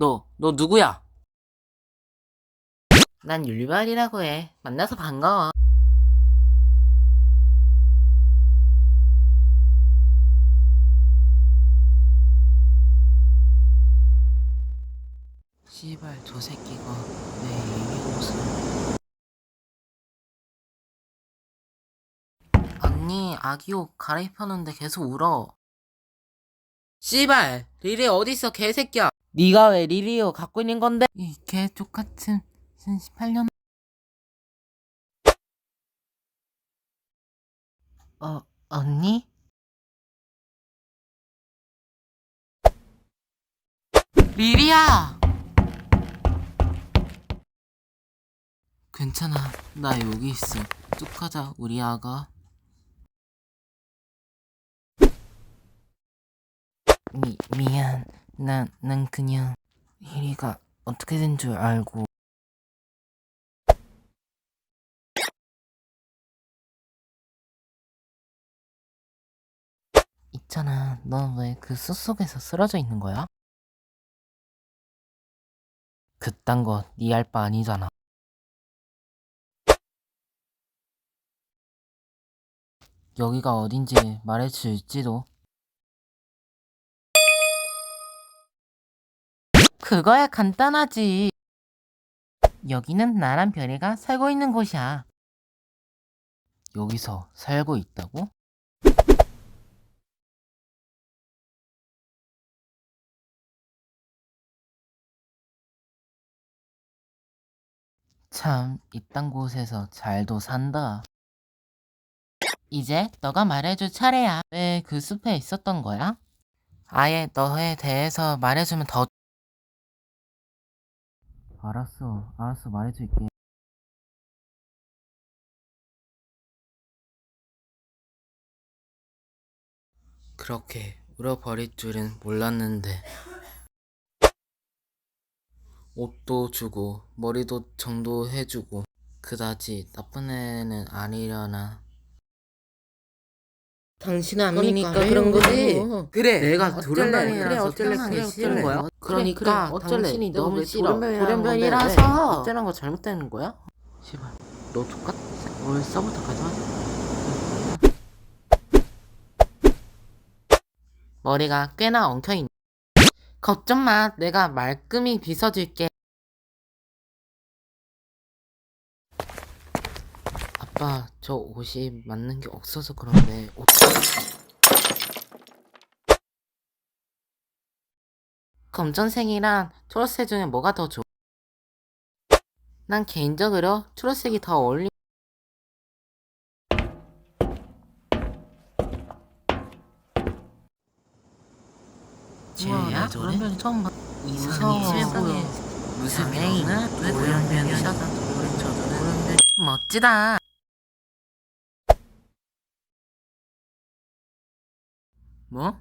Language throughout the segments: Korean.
너, 너 누구야? 난 율발이라고 해. 만나서 반가워. 씨발, 저 새끼가 왜 이미 옷을. 언니, 아기 옷 갈아입혔는데 계속 울어. 씨발, 리리 어딨어, 개새끼야. 네가 왜 리리 옷 갖고 있는 건데? 이개 똑같은 18년. 어, 언니? 리리야! 괜찮아. 나 여기 있어. 뚝 하자, 우리 아가. 미, 미안. 난, 난 그냥, 리리가 어떻게 된 줄 알고. 있잖아. 넌 왜 그 숲속에서 쓰러져 있는 거야? 그딴 거네 알바 아니잖아. 여기가 어딘지 말해줄지도. 그거야 간단하지. 여기는 나란 별이가 살고 있는 곳이야. 여기서 살고 있다고? 참, 이딴 곳에서 잘도 산다. 이제 너가 말해줄 차례야. 왜 그 숲에 있었던 거야? 아예 너에 대해서 말해주면 더... 알았어, 알았어, 말해줄게. 그렇게 울어버릴 줄은 몰랐는데. 옷도 주고, 머리도 정도 해주고, 그다지 나쁜 애는 아니려나. 당신은 안 그러니까 미니까 왜 그런 거지. 그래, 내가 어쩔래? 돌연변이라서 그래, 그래, 싫은? 거야? 그러니까 그래, 그래, 어쩔래? 당신이 너무 왜 싫어. 돌연변이라서? 어쩌는 거 잘못되는 거야? 씨발, 너 똑같. 오늘 써부터 가져가자. 머리가 꽤나 엉켜있네. 걱정 마, 내가 말끔히 빗어줄게. 아빠, 저 옷이 맞는 게 없어서 그런데 옷... 검정색이랑 초록색 중에 뭐가 더 좋아? 난 개인적으로 초록색이 더 어울리. 쟤야? 그러면 처음 봐. 이상해 보여. 무슨 병이나 돌연변이다. 돌연변. 멋지다. 뭐?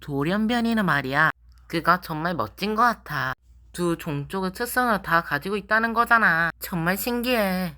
돌연변이는 말이야. 그거 정말 멋진 것 같아. 두 종족의 특성을 다 가지고 있다는 거잖아. 정말 신기해.